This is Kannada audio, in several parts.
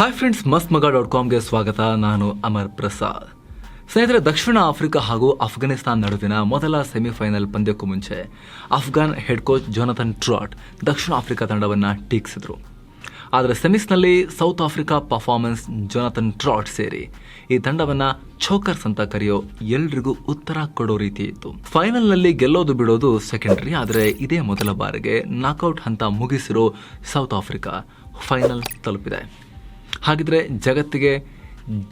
ಹಾಯ್ ಫ್ರೆಂಡ್ಸ್ ಮಸ್ತ್ ಮಗ ಡಾಟ್ ಕಾಮ್ಗೆ ಸ್ವಾಗತ. ನಾನು ಅಮರ್ ಪ್ರಸಾದ್. ಸ್ನೇಹಿತರೆ, ದಕ್ಷಿಣ ಆಫ್ರಿಕಾ ಹಾಗೂ ಅಫ್ಘಾನಿಸ್ತಾನ್ ನಡುವಿನ ಮೊದಲ ಸೆಮಿಫೈನಲ್ ಪಂದ್ಯಕ್ಕೂ ಮುಂಚೆ Afghan head coach Jonathan Trott ದಕ್ಷಿಣ ಆಫ್ರಿಕಾ ತಂಡವನ್ನು ಟೀಕಿಸಿದರು. ಆದರೆ ಸೆಮಿಸ್ನಲ್ಲಿ South Africa performance Jonathan Trott ಸೇರಿ ಈ ತಂಡವನ್ನು ಚೋಕರ್ಸ್ ಅಂತ ಕರೆಯೋ ಎಲ್ರಿಗೂ ಉತ್ತರ ಕೊಡೋ ರೀತಿ ಇತ್ತು. ಫೈನಲ್ನಲ್ಲಿ ಗೆಲ್ಲೋದು ಬಿಡೋದು ಸೆಕೆಂಡರಿ ಆದರೆ ಇದೇ ಮೊದಲ ಬಾರಿಗೆ ನಾಕೌಟ್ ಹಂತ ಮುಗಿಸಿರೋ ಸೌತ್ ಆಫ್ರಿಕಾ ಫೈನಲ್ ತಲುಪಿದೆ. ಹಾಗಿದ್ರೆ ಜಗತ್ತಿಗೆ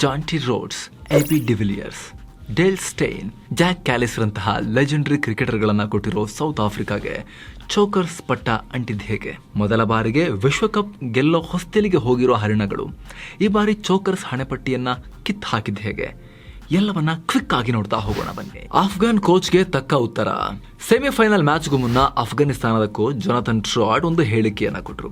Jonty Rhodes, A B de Villiers, Dale Steyn, Jacques ಕ್ಯಾಲಿಸ್ರಂತಹ legendary ಕ್ರಿಕೆಟರ್ಗಳನ್ನು ಕೊಟ್ಟಿರೋ ಸೌತ್ ಆಫ್ರಿಕಾಗೆ ಚೋಕರ್ಸ್ ಪಟ್ಟ ಅಂಟಿದ್ದು ಹೇಗೆ? ಮೊದಲ ಬಾರಿಗೆ ವಿಶ್ವಕಪ್ ಗೆಲ್ಲೋ ಹೊಸ್ತಿಲಿಗೆ ಹೋಗಿರೋ ಹರಿಣಗಳು, ಈ ಬಾರಿ ಚೋಕರ್ಸ್ ಹಣೆಪಟ್ಟಿಯನ್ನು ಕಿತ್ ಹಾಕಿದ್ದು ಹೇಗೆ? ಎಲ್ಲವನ್ನ ಕ್ವಿಕ್ ಆಗಿ ನೋಡ್ತಾ ಹೋಗೋಣ ಬನ್ನಿ. ಆಫ್ಘಾನ್ ಕೋಚ್ಗೆ ತಕ್ಕ ಉತ್ತರ. ಸೆಮಿಫೈನಲ್ ಮ್ಯಾಚ್ಗೂ ಮುನ್ನ ಅಫ್ಘಾನಿಸ್ತಾನದ ಕೋಚ್ ಜೊನಾಥನ್ ಟ್ರಾಡ್ ಒಂದು ಹೇಳಿಕೆಯನ್ನ ಕೊಟ್ಟರು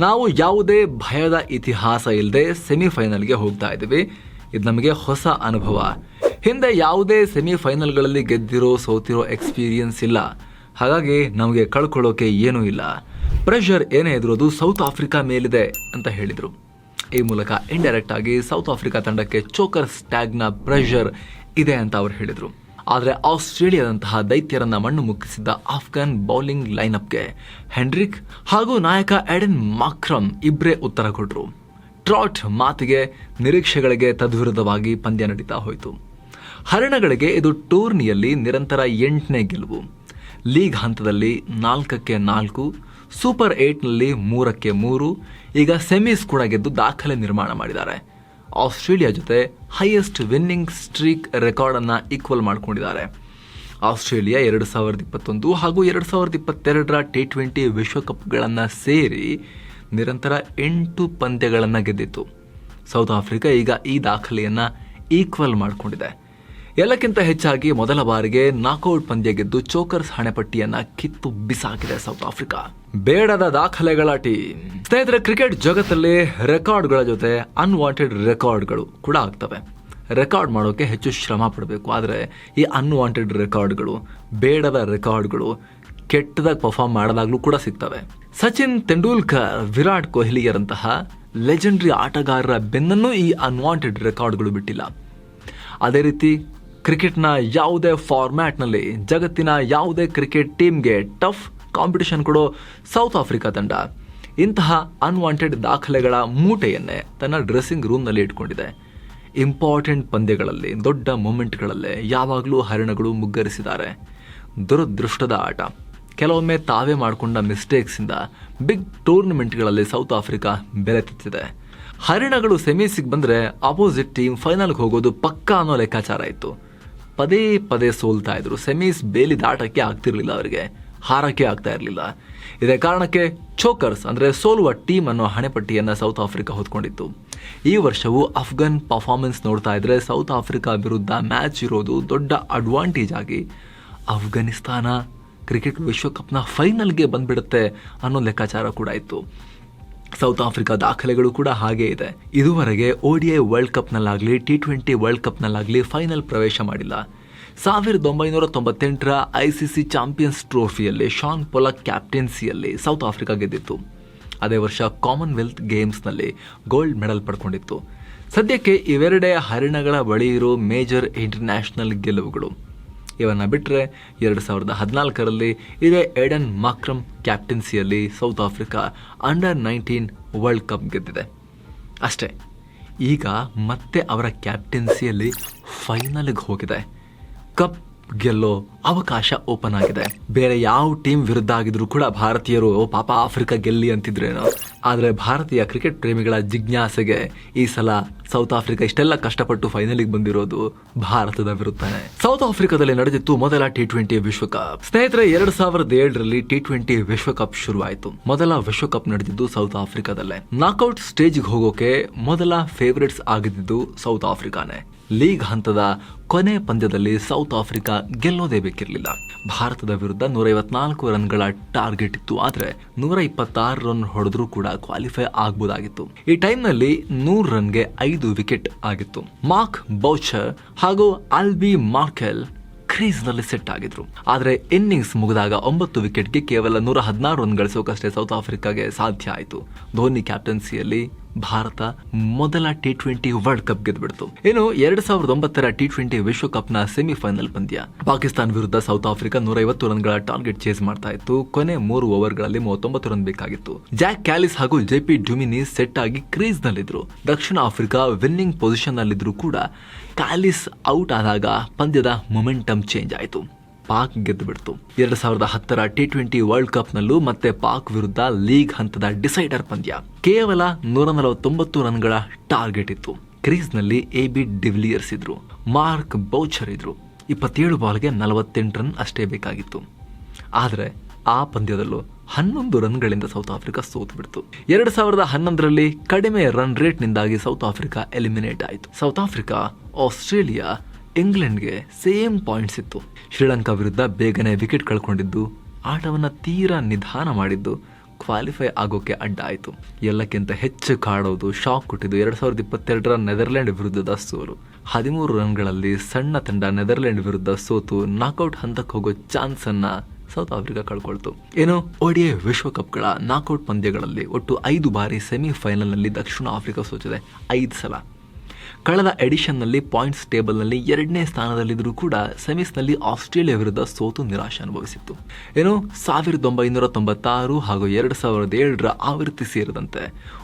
ನಾವು ಯಾವುದೇ ಭಯದ ಇತಿಹಾಸ ಇಲ್ಲದೆ ಸೆಮಿಫೈನಲ್ಗೆ ಹೋಗ್ತಾ ಇದ್ದೀವಿ. ಇದು ನಮಗೆ ಹೊಸ ಅನುಭವ. ಹಿಂದೆ ಯಾವುದೇ ಸೆಮಿಫೈನಲ್ಗಳಲ್ಲಿ ಗೆದ್ದಿರೋ, ಸೋತಿರೋ ಎಕ್ಸ್ಪೀರಿಯನ್ಸ್ ಇಲ್ಲ. ಹಾಗಾಗಿ ನಮಗೆ ಕಳ್ಕೊಳ್ಳೋಕೆ ಏನೂ ಇಲ್ಲ. ಪ್ರೆಷರ್ ಏನೇ ಇದ್ರೋದು ಸೌತ್ ಆಫ್ರಿಕಾ ಮೇಲಿದೆ ಅಂತ ಹೇಳಿದರು. ಈ ಮೂಲಕ ಇಂಡೈರೆಕ್ಟ್ ಆಗಿ ಸೌತ್ ಆಫ್ರಿಕಾ ತಂಡಕ್ಕೆ ಚೋಕರ್ಸ್ ಟ್ಯಾಗ್ನ ಪ್ರೆಷರ್ ಇದೆ ಅಂತ ಅವರು ಹೇಳಿದರು. ಆದರೆ ಆಸ್ಟ್ರೇಲಿಯಾದಂತಹ ದೈತ್ಯರನ್ನ ಮಣ್ಣು ಮುಕ್ಕಿಸಿದ್ದ ಆಫ್ಘಾನ್ ಬೌಲಿಂಗ್ ಲೈನಪ್ಗೆ ಹೆನ್ರಿಕ್ ಹಾಗೂ ನಾಯಕ ಎಡೆನ್ ಮಾಕ್ರಮ್ ಇಬ್ಬರೇ ಉತ್ತರ ಕೊಟ್ಟರು ಟ್ರಾಟ್ ಮಾತಿಗೆ ನಿರೀಕ್ಷೆಗಳಿಗೆ ತದ್ವಿರುದ್ಧವಾಗಿ ಪಂದ್ಯ ನಡೀತಾ ಹೋಯಿತು. ಹರಿಣಗಳಿಗೆ ಇದು ಟೂರ್ನಿಯಲ್ಲಿ ನಿರಂತರ ಎಂಟನೇ ಗೆಲುವು. ಲೀಗ್ ಹಂತದಲ್ಲಿ ನಾಲ್ಕಕ್ಕೆ ನಾಲ್ಕು, ಸೂಪರ್ ಏಟ್ನಲ್ಲಿ ಮೂರಕ್ಕೆ ಮೂರು, ಈಗ ಸೆಮೀಸ್ ಕೂಡ ಗೆದ್ದು ದಾಖಲೆ ನಿರ್ಮಾಣ ಮಾಡಿದ್ದಾರೆ. ಆಸ್ಟ್ರೇಲಿಯಾ ಜೊತೆ ಹೈಯೆಸ್ಟ್ ವಿನ್ನಿಂಗ್ ಸ್ಟ್ರೀಕ್ ರೆಕಾರ್ಡನ್ನು ಈಕ್ವಲ್ ಮಾಡ್ಕೊಂಡಿದ್ದಾರೆ. ಆಸ್ಟ್ರೇಲಿಯಾ ಎರಡು ಸಾವಿರದ ಇಪ್ಪತ್ತೊಂದು ಹಾಗೂ ಎರಡು ಸಾವಿರದ ಇಪ್ಪತ್ತೆರಡರ ಟಿ ಟ್ವೆಂಟಿ ವಿಶ್ವಕಪ್ಗಳನ್ನು ಸೇರಿ ನಿರಂತರ ಎಂಟು ಪಂದ್ಯಗಳನ್ನು ಗೆದ್ದಿತ್ತು. ಸೌತ್ ಆಫ್ರಿಕಾ ಈಗ ಈ ದಾಖಲೆಯನ್ನು ಈಕ್ವಲ್ ಮಾಡಿಕೊಂಡಿದೆ. ಎಲ್ಲಕ್ಕಿಂತ ಹೆಚ್ಚಾಗಿ ಮೊದಲ ಬಾರಿಗೆ ನಾಕೌಟ್ ಪಂದ್ಯ ಗೆದ್ದು ಚೋಕರ್ಸ್ ಹಣೆಪಟ್ಟಿಯನ್ನ ಕಿತ್ತು ಬಿಸಾಕಿದೆ ಸೌತ್ ಆಫ್ರಿಕಾ. ಬೇಡದ ದಾಖಲೆಗಳ ಟೀಮ್. ಸ್ನೇಹಿತರೆ, ಕ್ರಿಕೆಟ್ ಜಗತ್ತಲ್ಲಿ ರೆಕಾರ್ಡ್ಗಳ ಜೊತೆ ಅನ್ವಾಂಟೆಡ್ ರೆಕಾರ್ಡ್ಗಳು ಕೂಡ ಆಗ್ತವೆ. ರೆಕಾರ್ಡ್ ಮಾಡೋಕೆ ಹೆಚ್ಚು ಶ್ರಮ ಪಡಬೇಕು, ಆದರೆ ಈ ಅನ್ವಾಂಟೆಡ್ ರೆಕಾರ್ಡ್ಗಳು, ಬೇಡದ ರೆಕಾರ್ಡ್ಗಳು ಕೆಟ್ಟದಾಗಿ ಪರ್ಫಾರ್ಮ್ ಮಾಡಿದಾಗಲೂ ಕೂಡ ಸಿಗ್ತವೆ. ಸಚಿನ್ ತೆಂಡೂಲ್ಕರ್, ವಿರಾಟ್ ಕೊಹ್ಲಿಯರಂತಹ ಲೆಜೆಂಡ್ರಿ ಆಟಗಾರರ ಬೆನ್ನನ್ನು ಈ ಅನ್ವಾಂಟೆಡ್ ರೆಕಾರ್ಡ್ಗಳು ಬಿಟ್ಟಿಲ್ಲ. ಅದೇ ರೀತಿ ಕ್ರಿಕೆಟ್ನ ಯಾವುದೇ ಫಾರ್ಮ್ಯಾಟ್ನಲ್ಲಿ ಜಗತ್ತಿನ ಯಾವುದೇ ಕ್ರಿಕೆಟ್ ಟೀಮ್ಗೆ ಟಫ್ ಕಾಂಪಿಟಿಷನ್ ಕೊಡೋ ಸೌತ್ ಆಫ್ರಿಕಾ ತಂಡ. ಇಂತಹ ಅನ್ವಾಂಟೆಡ್ ದಾಖಲೆಗಳ ಮೂಟೆಯನ್ನೇ ತನ್ನ ಡ್ರೆಸ್ಸಿಂಗ್ ರೂಮ್ನಲ್ಲಿ ಇಟ್ಕೊಂಡಿದೆ. ಇಂಪಾರ್ಟೆಂಟ್ ಪಂದ್ಯಗಳಲ್ಲಿ, ದೊಡ್ಡ ಮೂಮೆಂಟ್ಗಳಲ್ಲೇ ಯಾವಾಗಲೂ ಹರಿಣಗಳು ಮುಗ್ಗರಿಸಿದ್ದಾರೆ. ದುರದೃಷ್ಟದ ಆಟ. ಕೆಲವೊಮ್ಮೆ ತಾವೇ ಮಾಡಿಕೊಂಡ ಮಿಸ್ಟೇಕ್ಸಿಂದ ಬಿಗ್ ಟೂರ್ನಮೆಂಟ್ಗಳಲ್ಲಿ ಸೌತ್ ಆಫ್ರಿಕಾ ಬೆಲೆ ತೆತ್ತಿದೆ ಹರಿಣಗಳು ಸೆಮೀಸಿಗೆ ಬಂದರೆ ಅಪೋಸಿಟ್ ಟೀಮ್ ಫೈನಲ್ಗೆ ಹೋಗೋದು ಪಕ್ಕಾ ಅನ್ನೋ ಲೆಕ್ಕಾಚಾರ ಇತ್ತು. ಪದೇ ಪದೇ ಸೋಲ್ತಾ ಇದ್ರು. ಸೆಮೀಸ್ ಬೇಲಿ ದಾಟಕ್ಕೆ ಆಗ್ತಿರ್ಲಿಲ್ಲ ಅವರಿಗೆ. ಹಾರಕ್ಕೆ ಆಗ್ತಾ ಇರಲಿಲ್ಲ. ಇದೇ ಕಾರಣಕ್ಕೆ ಚೋಕರ್ಸ್, ಅಂದರೆ ಸೋಲುವ ಟೀಮ್ ಅನ್ನೋ ಹಣೆಪಟ್ಟಿಯನ್ನು ಸೌತ್ ಆಫ್ರಿಕಾ ಹೊತ್ಕೊಂಡಿತ್ತು. ಈ ವರ್ಷವೂ ಅಫ್ಘಾನ್ ಪರ್ಫಾರ್ಮೆನ್ಸ್ ನೋಡ್ತಾ ಇದ್ರೆ ಸೌತ್ ಆಫ್ರಿಕಾ ವಿರುದ್ಧ ಮ್ಯಾಚ್ ಇರೋದು ದೊಡ್ಡ ಅಡ್ವಾಂಟೇಜ್ ಆಗಿ ಅಫ್ಘಾನಿಸ್ತಾನ ಕ್ರಿಕೆಟ್ ವಿಶ್ವಕಪ್ನ ಫೈನಲ್ಗೆ ಬಂದ್ಬಿಡುತ್ತೆ ಅನ್ನೋ ಲೆಕ್ಕಾಚಾರ ಕೂಡ ಇತ್ತು. ಸೌತ್ ಆಫ್ರಿಕಾ ದಾಖಲೆಗಳು ಕೂಡ ಹಾಗೇ ಇದೆ. ಇದುವರೆಗೆ ಓಡಿಐ ವರ್ಲ್ಡ್ ಕಪ್ನಲ್ಲಾಗಲಿ ಟಿ ಟ್ವೆಂಟಿ ವರ್ಲ್ಡ್ ಕಪ್ನಲ್ಲಾಗಲಿ ಫೈನಲ್ ಪ್ರವೇಶ ಮಾಡಿಲ್ಲ. ಸಾವಿರದ ಒಂಬೈನೂರ ತೊಂಬತ್ತೆಂಟರ ಐ ಸಿ ಸಿ ಚಾಂಪಿಯನ್ಸ್ ಟ್ರೋಫಿಯಲ್ಲಿ ಶಾನ್ ಪೊಲಕ್ ಕ್ಯಾಪ್ಟೆನ್ಸಿಯಲ್ಲಿ ಸೌತ್ ಆಫ್ರಿಕಾ ಗೆದ್ದಿತ್ತು. ಅದೇ ವರ್ಷ ಕಾಮನ್ವೆಲ್ತ್ ಗೇಮ್ಸ್ನಲ್ಲಿ ಗೋಲ್ಡ್ ಮೆಡಲ್ ಪಡ್ಕೊಂಡಿತ್ತು. ಸದ್ಯಕ್ಕೆ ಇವೆರಡೇ ಹರಿಣಗಳ ಬಳಿ ಇರೋ ಮೇಜರ್ ಇಂಟರ್ನ್ಯಾಷನಲ್ ಗೆಲುವುಗಳು. ಇವನ್ನ ಬಿಟ್ಟರೆ ಎರಡು ಸಾವಿರದ ಹದಿನಾಲ್ಕರಲ್ಲಿ ಇದೇ Aiden Markram ಕ್ಯಾಪ್ಟನ್ಸಿಯಲ್ಲಿ South Africa under nineteen world cup ಗೆದ್ದಿದೆ. ಅಷ್ಟೇ, ಈಗ ಮತ್ತೆ ಅವರ ಕ್ಯಾಪ್ಟನ್ಸಿಯಲ್ಲಿ ಫೈನಲ್ಗೆ ಹೋಗಿದೆ. ಕಪ್ ಗೆಲ್ಲೋ ಅವಕಾಶ ಓಪನ್ ಆಗಿದೆ. ಬೇರೆ ಯಾವ ಟೀಮ್ ವಿರುದ್ಧ ಆಗಿದ್ರು ಕೂಡ ಭಾರತೀಯರು ಪಾಪ ಆಫ್ರಿಕಾ ಗೆಲ್ಲಿ ಅಂತಿದ್ರೇನೋ. ಆದರೆ ಭಾರತೀಯ ಕ್ರಿಕೆಟ್ ಪ್ರೇಮಿಗಳ ಜಿಜ್ಞಾಸೆಗೆ ಈ ಸಲ ಸೌತ್ ಆಫ್ರಿಕಾ ಇಷ್ಟೆಲ್ಲ ಕಷ್ಟಪಟ್ಟು ಫೈನಲಿಗೆ ಬಂದಿರೋದು ಭಾರತದ ವಿರುದ್ಧನೇ. ಸೌತ್ ಆಫ್ರಿಕಾದಲ್ಲಿ ನಡೆದಿತ್ತು ಮೊದಲ ಟಿ ಟ್ವೆಂಟಿ ವಿಶ್ವಕಪ್ ಸ್ನೇಹಿತರೆ, ಎರಡ್ ಸಾವಿರದ ಏಳರಲ್ಲಿ ಟಿ ಟ್ವೆಂಟಿ ವಿಶ್ವಕಪ್ ಶುರುವಾಯಿತು. ಮೊದಲ ವಿಶ್ವಕಪ್ ನಡೆದಿದ್ದು ಸೌತ್ ಆಫ್ರಿಕಾದಲ್ಲೇ. ನಾಕೌಟ್ ಸ್ಟೇಜ್ಗೆ ಹೋಗೋಕೆ ಮೊದಲ ಫೇವರೇಟ್ಸ್ ಆಗಿದ್ದು ಸೌತ್ ಆಫ್ರಿಕಾನೇ. ಲೀಗ್ ಹಂತದ ಕೊನೆ ಪಂದ್ಯದಲ್ಲಿ ಸೌತ್ ಆಫ್ರಿಕಾ ಗೆಲ್ಲೋದೇ ಬೇಕಿರಲಿಲ್ಲ. ಭಾರತದ ವಿರುದ್ಧ ನೂರ ಐವತ್ನಾಲ್ಕು ರನ್ಗಳ ಟಾರ್ಗೆಟ್ ಇತ್ತು. ಆದರೆ ನೂರ ಇಪ್ಪತ್ತಾರು ರನ್ ಹೊಡೆದ್ರೂ ಕೂಡ ಕ್ವಾಲಿಫೈ ಆಗ್ಬೋದಾಗಿತ್ತು. ಈ ಟೈಮ್ನಲ್ಲಿ ನೂರು ರನ್ಗೆ ಐದು ವಿಕೆಟ್ ಆಗಿತ್ತು. ಮಾರ್ಕ್ ಬೌಚರ್ ಹಾಗೂ ಆಲ್ಬಿ ಮಾರ್ಕೆಲ್ ಕ್ರೀಸ್ನಲ್ಲಿ ಸೆಟ್ ಆಗಿದ್ರು. ಆದರೆ ಇನ್ನಿಂಗ್ಸ್ ಮುಗಿದಾಗ ಒಂಬತ್ತು ವಿಕೆಟ್ಗೆ ಕೇವಲ ನೂರ ಹದಿನಾರು ರನ್ ಗಳಿಸೋಕಷ್ಟೇ ಸೌತ್ ಆಫ್ರಿಕಾಗೆ ಸಾಧ್ಯ ಆಯಿತು. ಧೋನಿ ಕ್ಯಾಪ್ಟನ್ಸಿಯಲ್ಲಿ ಭಾರತ ಮೊದಲ ಟಿ ಟ್ವೆಂಟಿ ವರ್ಲ್ಡ್ ಕಪ್ ಗೆದ್ದುಬಿಡ್ತು ಏನು ಎರಡ್ ಸಾವಿರದ ಒಂಬತ್ತರ ಟಿ ಟ್ವೆಂಟಿ ವಿಶ್ವಕಪ್ನ ಸೆಮಿಫೈನಲ್ ಪಂದ್ಯ. ಪಾಕಿಸ್ತಾನ ವಿರುದ್ಧ ಸೌತ್ ಆಫ್ರಿಕಾ ನೂರ ಐವತ್ತು ರನ್ಗಳ ಟಾರ್ಗೆಟ್ ಚೇಸ್ ಮಾಡ್ತಾ ಇತ್ತು. ಕೊನೆ ಮೂರು ಓವರ್ಗಳಲ್ಲಿ ಮೂವತ್ತೊಂಬತ್ತು ರನ್ ಬೇಕಾಗಿತ್ತು. ಜಾಕ್ ಕ್ಯಾಲಿಸ್ ಹಾಗೂ ಜೆಪಿ ಡ್ಯುಮಿನಿ ಸೆಟ್ ಆಗಿ ಕ್ರೀಸ್ ನಲ್ಲಿದ್ರು. ದಕ್ಷಿಣ ಆಫ್ರಿಕಾ ವಿನ್ನಿಂಗ್ ಪೊಸಿಷನ್ ನಲ್ಲಿದ್ರು ಕೂಡ ಕ್ಯಾಲಿಸ್ ಔಟ್ ಆದಾಗ ಪಂದ್ಯದ ಮೊಮೆಂಟಮ್ ಚೇಂಜ್ ಆಯಿತು. ಪಾಕ್ ಗೆದ್ದು ಬಿಡ್ತು ಎರಡ್ ಸಾವಿರದ ಹತ್ತರ ಟಿ ಟ್ವೆಂಟಿ ವರ್ಲ್ಡ್ ಕಪ್ ನಲ್ಲೂ ಮತ್ತೆ ಪಾಕ್ ವಿರುದ್ಧ ಲೀಗ್ ಹಂತದ ಡಿಸೈಡರ್ ಪಂದ್ಯ. ಕೇವಲ ನೂರ ನಲವತ್ತೊಂಬತ್ತು ರನ್ಗಳ ಟಾರ್ಗೆಟ್ ಇತ್ತು. ಕ್ರೀಸ್ನಲ್ಲಿ ಎ ಬಿ ಡಿವಿಲಿಯರ್ಸ್ ಇದ್ರು. ಮಾರ್ಕ್ ಬೌಚರ್ ಇದ್ರು. ಇಪ್ಪತ್ತೇಳು ಬಾಲ್ಗೆ ನಲವತ್ತೆಂಟು ರನ್ ಅಷ್ಟೇ ಬೇಕಾಗಿತ್ತು. ಆದರೆ ಆ ಪಂದ್ಯದಲ್ಲೂ ಹನ್ನೊಂದು ರನ್ಗಳಿಂದ ಸೌತ್ ಆಫ್ರಿಕಾ ಸೋತು ಬಿಡ್ತು ಎರಡ್ ಸಾವಿರದ ಹನ್ನೊಂದರಲ್ಲಿ ಕಡಿಮೆ ರನ್ ರೇಟ್ನಿಂದಾಗಿ ಸೌತ್ ಆಫ್ರಿಕಾ ಎಲಿಮಿನೇಟ್ ಆಯಿತು. ಸೌತ್ ಆಫ್ರಿಕಾ, ಆಸ್ಟ್ರೇಲಿಯಾ ಇಂಗ್ಲೆಂಡ್ಗೆ ಸೇಮ್ ಪಾಯಿಂಟ್ಸ್ ಇತ್ತು. ಶ್ರೀಲಂಕಾ ವಿರುದ್ಧ ಬೇಗನೆ ವಿಕೆಟ್ ಕಳ್ಕೊಂಡಿದ್ದು, ಆಟವನ್ನು ತೀರಾ ನಿಧಾನ ಮಾಡಿದ್ದು ಕ್ವಾಲಿಫೈ ಆಗೋಕೆ ಅಡ್ಡ ಆಯಿತು ಎಲ್ಲಕ್ಕಿಂತ ಹೆಚ್ಚು ಕಾಡೋದು ಶಾಕ್ ಕೊಟ್ಟಿದ್ದು ಎರಡು ಸಾವಿರದ ಇಪ್ಪತ್ತೆರಡರ ನೆದರ್ಲೆಂಡ್ ವಿರುದ್ಧದ ಸೋಲು. ಹದಿಮೂರು ರನ್ಗಳಲ್ಲಿ ಸಣ್ಣ ತಂಡ ನೆದರ್ಲೆಂಡ್ ವಿರುದ್ಧ ಸೋತು ನಾಕೌಟ್ ಹಂತಕ್ಕೆ ಹೋಗೋ ಚಾನ್ಸನ್ನು ಸೌತ್ ಆಫ್ರಿಕಾ ಕಳ್ಕೊಳ್ತು. ಏನು? ಒಡಿಎ ವಿಶ್ವಕಪ್ಗಳ ನಾಕೌಟ್ ಪಂದ್ಯಗಳಲ್ಲಿ ಒಟ್ಟು ಐದು ಬಾರಿ ಸೆಮಿಫೈನಲ್ನಲ್ಲಿ ದಕ್ಷಿಣ ಆಫ್ರಿಕಾ ಸೋತಿದೆ. ಐದು ಸಲ. ಕಳೆದ ಎಡಿಷನ್ನಲ್ಲಿ ಪಾಯಿಂಟ್ಸ್ ಟೇಬಲ್ನಲ್ಲಿ ಎರಡನೇ ಸ್ಥಾನದಲ್ಲಿದ್ದರೂ ಕೂಡ ಸೆಮೀಸ್ನಲ್ಲಿ ಆಸ್ಟ್ರೇಲಿಯಾ ವಿರುದ್ಧ ಸೋತು ನಿರಾಶೆ ಅನುಭವಿಸಿತ್ತು. ಏನು ಸಾವಿರದ ಒಂಬೈನೂರ ತೊಂಬತ್ತಾರು ಹಾಗೂ ಎರಡು ಸಾವಿರದ ಏಳರ ಆವೃತ್ತಿ ಸೇರಿದಂತೆ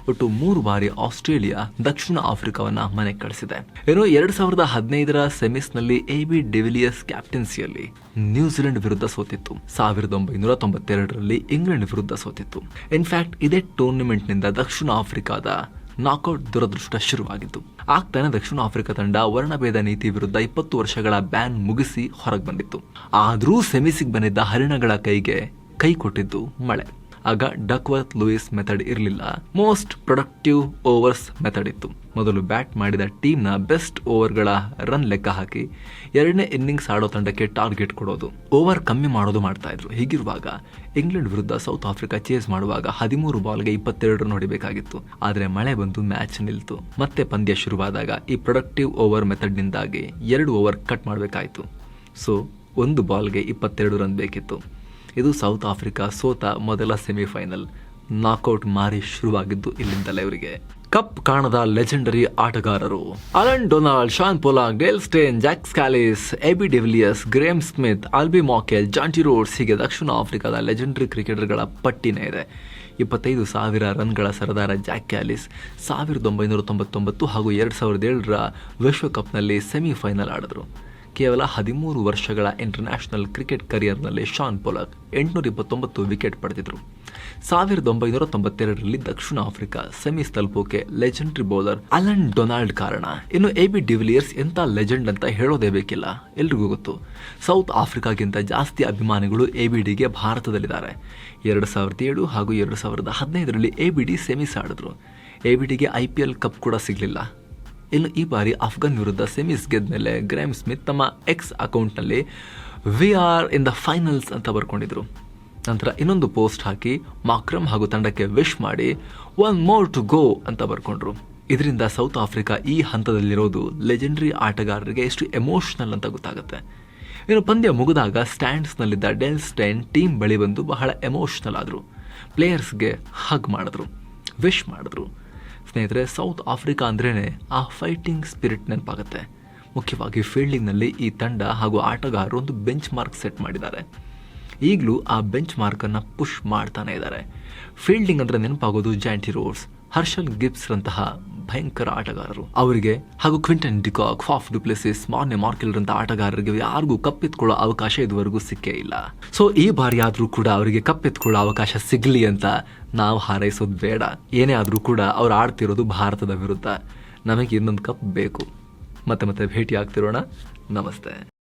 ಒಟ್ಟು ಮೂರು ಬಾರಿ ಆಸ್ಟ್ರೇಲಿಯಾ ದಕ್ಷಿಣ ಆಫ್ರಿಕಾವನ್ನು ಮನೆ ಕಳಿಸಿದೆ. ಏನು ಎರಡು ಸಾವಿರದ ಹದಿನೈದರ ಸೆಮೀಸ್ನಲ್ಲಿ ಎ ಬಿ ಡಿವಿಲಿಯರ್ಸ್ ಕ್ಯಾಪ್ಟನ್ಸಿಯಲ್ಲಿ ನ್ಯೂಜಿಲೆಂಡ್ ವಿರುದ್ಧ ಸೋತಿತ್ತು. ಸಾವಿರದ ಒಂಬೈನೂರ ತೊಂಬತ್ತೆರಡರಲ್ಲಿ ಇಂಗ್ಲೆಂಡ್ ವಿರುದ್ಧ ಸೋತಿತ್ತು. ಇನ್ಫ್ಯಾಕ್ಟ್ ಇದೇ ಟೂರ್ನಿಮೆಂಟ್ನಿಂದ ದಕ್ಷಿಣ ಆಫ್ರಿಕಾದ ನಾಕೌಟ್ ದುರದೃಷ್ಟ ಶುರುವಾಗಿತ್ತು ಆಗ್ತಾನೆ ದಕ್ಷಿಣ ಆಫ್ರಿಕಾ ತಂಡ ವರ್ಣಭೇದ ನೀತಿ ವಿರುದ್ಧ ಇಪ್ಪತ್ತು ವರ್ಷಗಳ ಬ್ಯಾನ್ ಮುಗಿಸಿ ಹೊರಗೆ ಬಂದಿತ್ತು. ಆದರೂ ಸೆಮಿಸಿಗೆ ಬಂದಿದ್ದ ಹರಿಣಗಳ ಕೈಗೆ ಕೈ ಕೊಟ್ಟಿದ್ದು ಮಳೆ. ಆಗ ಡಕ್ವರ್ತ್ ಲೂಯಿಸ್ ಮೆಥಡ್ ಇರಲಿಲ್ಲ. ಮೋಸ್ಟ್ ಪ್ರೊಡಕ್ಟಿವ್ ಓವರ್ಸ್ ಮೆಥಡ್ ಇತ್ತು. ಮೊದಲು ಬ್ಯಾಟ್ ಮಾಡಿದ ಟೀಮ್ನ ಬೆಸ್ಟ್ ಓವರ್ಗಳ ರನ್ ಲೆಕ್ಕ ಹಾಕಿ ಎರಡನೇ ಇನ್ನಿಂಗ್ಸ್ ಆಡೋ ತಂಡಕ್ಕೆ ಟಾರ್ಗೆಟ್ ಕೊಡೋದು. ಓವರ್ ಕಮ್ಮಿ ಮಾಡೋದು ಮಾಡ್ತಾ ಇದ್ರು. ಹೀಗಿರುವಾಗ ಇಂಗ್ಲೆಂಡ್ ವಿರುದ್ಧ ಸೌತ್ ಆಫ್ರಿಕಾ ಚೇಸ್ ಮಾಡುವಾಗ ಹದಿಮೂರು ಬಾಲ್ಗೆ ಇಪ್ಪತ್ತೆರಡು ರನ್ ಹೊಡಿಬೇಕಾಗಿತ್ತು ಆದರೆ ಮಳೆ ಬಂದು ಮ್ಯಾಚ್ ನಿಲ್ತು. ಮತ್ತೆ ಪಂದ್ಯ ಶುರುವಾದಾಗ ಈ ಪ್ರೊಡಕ್ಟಿವ್ ಓವರ್ ಮೆಥಡ್ನಿಂದಾಗಿ ಎರಡು ಓವರ್ ಕಟ್ ಮಾಡಬೇಕಾಯಿತು. ಸೊ, ಒಂದು ಬಾಲ್ಗೆ ಇಪ್ಪತ್ತೆರಡು ರನ್ ಬೇಕಿತ್ತು. ಇದು ಸೌತ್ ಆಫ್ರಿಕಾ ಸೋತ ಮೊದಲ ಸೆಮಿಫೈನಲ್. ನಾಕೌಟ್ ಮಾರಿ ಶುರುವಾಗಿದ್ದು ಇಲ್ಲಿಂದಲೇ ಇವರಿಗೆ ಕಪ್ ಕಾಣದ ಲೆಜೆಂಡರಿ ಆಟಗಾರರು. Allan Donald, Shaun Pollock Dale Steyn, Jacques Kallis AB de Villiers, Graeme Smith, Albie Morkel, Jonty Rhodes ಹೀಗೆ ದಕ್ಷಿಣ ಆಫ್ರಿಕಾದ ಲೆಜೆಂಡರಿ ಕ್ರಿಕೆಟರ್ಗಳ ಪಟ್ಟಿನೇ ಇದೆ. ಇಪ್ಪತ್ತೈದು ಸಾವಿರ ರನ್ಗಳ ಸರದಾರ ಜಾಕ್ ಕ್ಯಾಲಿಸ್ ಸಾವಿರದ ಒಂಬೈನೂರ ತೊಂಬತ್ತೊಂಬತ್ತು ಹಾಗೂ ಎರಡು ಸಾವಿರದ ಏಳರ ವಿಶ್ವಕಪ್ನಲ್ಲಿ ಸೆಮಿಫೈನಲ್ ಆಡಿದ್ರು. ಕೇವಲ ಹದಿಮೂರು ವರ್ಷಗಳ ಇಂಟರ್ನ್ಯಾಷನಲ್ ಕ್ರಿಕೆಟ್ ಕರಿಯರ್ನಲ್ಲಿ ಶಾನ್ ಪೊಲಕ್ ಎಂಟುನೂರ ಇಪ್ಪತ್ತೊಂಬತ್ತು ವಿಕೆಟ್ ಪಡೆದಿದ್ರು. ಸಾವಿರದ ಒಂಬೈನೂರ ತೊಂಬತ್ತೆರಡರಲ್ಲಿ ದಕ್ಷಿಣ ಆಫ್ರಿಕಾ ಸೆಮಿಸ್ ತಲುಪೋಕೆ ಲೆಜೆಂಡ್ರಿ ಬೌಲರ್ ಅಲನ್ ಡೊನಾಲ್ಡ್ ಕಾರಣ. ಇನ್ನು ಎ ಬಿ ಡಿವಿಲಿಯರ್ಸ್ ಎಂಥ ಲೆಜೆಂಡ್ ಅಂತ ಹೇಳೋದೇ ಬೇಕಿಲ್ಲ, ಎಲ್ರಿಗೂ ಗೊತ್ತು. ಸೌತ್ ಆಫ್ರಿಕಾಗಿಂತ ಜಾಸ್ತಿ ಅಭಿಮಾನಿಗಳು ಎ ಬಿ ಡಿಗೆ ಭಾರತದಲ್ಲಿದ್ದಾರೆ. ಎರಡು ಸಾವಿರದ ಏಳು ಹಾಗೂ ಎರಡು ಸಾವಿರದ ಹದಿನೈದರಲ್ಲಿ ಎ ಬಿ ಡಿ ಸೆಮಿಸ್ ಆಡಿದ್ರು. ಎ ಬಿ ಡಿಗೆ ಐ ಪಿ ಎಲ್ ಕಪ್ ಕೂಡ ಸಿಗಲಿಲ್ಲ. ಇನ್ನು ಈ ಬಾರಿ ಅಫ್ಘಾನ್ ವಿರುದ್ಧ ಸೆಮೀಸ್ ಗೆದ್ಮೇಲೆ ಗ್ರಾಮ್ ಸ್ಮಿತ್ ತಮ್ಮ ಎಕ್ಸ್ ಅಕೌಂಟ್ನಲ್ಲಿ we are in the finals ಅಂತ ಬರ್ಕೊಂಡಿದ್ರು. ನಂತರ ಇನ್ನೊಂದು ಪೋಸ್ಟ್ ಹಾಕಿ ಮಾಕ್ರಮ್ ಹಾಗೂ ತಂಡಕ್ಕೆ ವಿಶ್ ಮಾಡಿ ಒನ್ ಮೋರ್ ಟು ಗೋ ಅಂತ ಬರ್ಕೊಂಡ್ರು. ಇದರಿಂದ ಸೌತ್ ಆಫ್ರಿಕಾ ಈ ಹಂತದಲ್ಲಿರೋದು ಲೆಜೆಂಡರಿ ಆಟಗಾರರಿಗೆ ಎಷ್ಟು ಎಮೋಷನಲ್ ಅಂತ ಗೊತ್ತಾಗುತ್ತೆ. ಇನ್ನು ಪಂದ್ಯ ಮುಗಿದಾಗ ಸ್ಟ್ಯಾಂಡ್ಸ್ನಲ್ಲಿದ್ದ ಡೆಲ್ ಸ್ಟೈನ್ ಟೀಮ್ ಬಳಿ ಬಂದು ಬಹಳ ಎಮೋಷನಲ್ ಆದರು. ಪ್ಲೇಯರ್ಸ್ಗೆ ಹಗ್ ಮಾಡಿದ್ರು ವಿಶ್ ಮಾಡಿದ್ರು. ಸ್ನೇಹಿತರೆ ಸೌತ್ ಆಫ್ರಿಕಾ ಅಂದ್ರೇ ಆ ಫೈಟಿಂಗ್ ಸ್ಪಿರಿಟ್ ನೆನಪಾಗುತ್ತೆ. ಮುಖ್ಯವಾಗಿ ಫೀಲ್ಡಿಂಗ್ನಲ್ಲಿ ಈ ತಂಡ ಹಾಗೂ ಆಟಗಾರರು ಒಂದು ಬೆಂಚ್ ಮಾರ್ಕ್ ಸೆಟ್ ಮಾಡಿದ್ದಾರೆ. ಈಗಲೂ ಆ ಬೆಂಚ್ ಮಾರ್ಕನ್ನು ಪುಷ್ ಮಾಡ್ತಾನೆ ಇದ್ದಾರೆ. ಫೀಲ್ಡಿಂಗ್ ಅಂದರೆ ನೆನಪಾಗೋದು ಜಾಂಟಿ ರೋಡ್ಸ್ ಹರ್ಷಲ್ ಗಿಬ್ಸ್ ರಂತಹ ಭಯಂಕರ ಆಟಗಾರರು. ಅವರಿಗೆ ಹಾಗೂ Quinton de Kock Faf du Plessis Morne ಮಾರ್ಕೆಲ್ರಂತ ಆಟಗಾರರಿಗೆ ಯಾರಿಗೂ ಕಪ್ಪೆತ್ಕೊಳ್ಳೋ ಅವಕಾಶ ಇದುವರೆಗೂ ಸಿಕ್ಕೇ ಇಲ್ಲ. ಸೊ, ಈ ಬಾರಿ ಆದರೂ ಕೂಡ ಅವರಿಗೆ ಕಪ್ಪೆತ್ಕೊಳ್ಳೋ ಅವಕಾಶ ಸಿಗಲಿ ಅಂತ ನಾವು ಹಾರೈಸೋದು ಬೇಡ. ಏನೇ ಆದರೂ ಕೂಡ ಅವ್ರು ಆಡ್ತಿರೋದು ಭಾರತದ ವಿರುದ್ಧ. ನಮಗೆ ಇನ್ನೊಂದು ಕಪ್ ಬೇಕು. ಮತ್ತೆ ಮತ್ತೆ ಭೇಟಿ ಆಗ್ತಿರೋಣ ನಮಸ್ತೆ.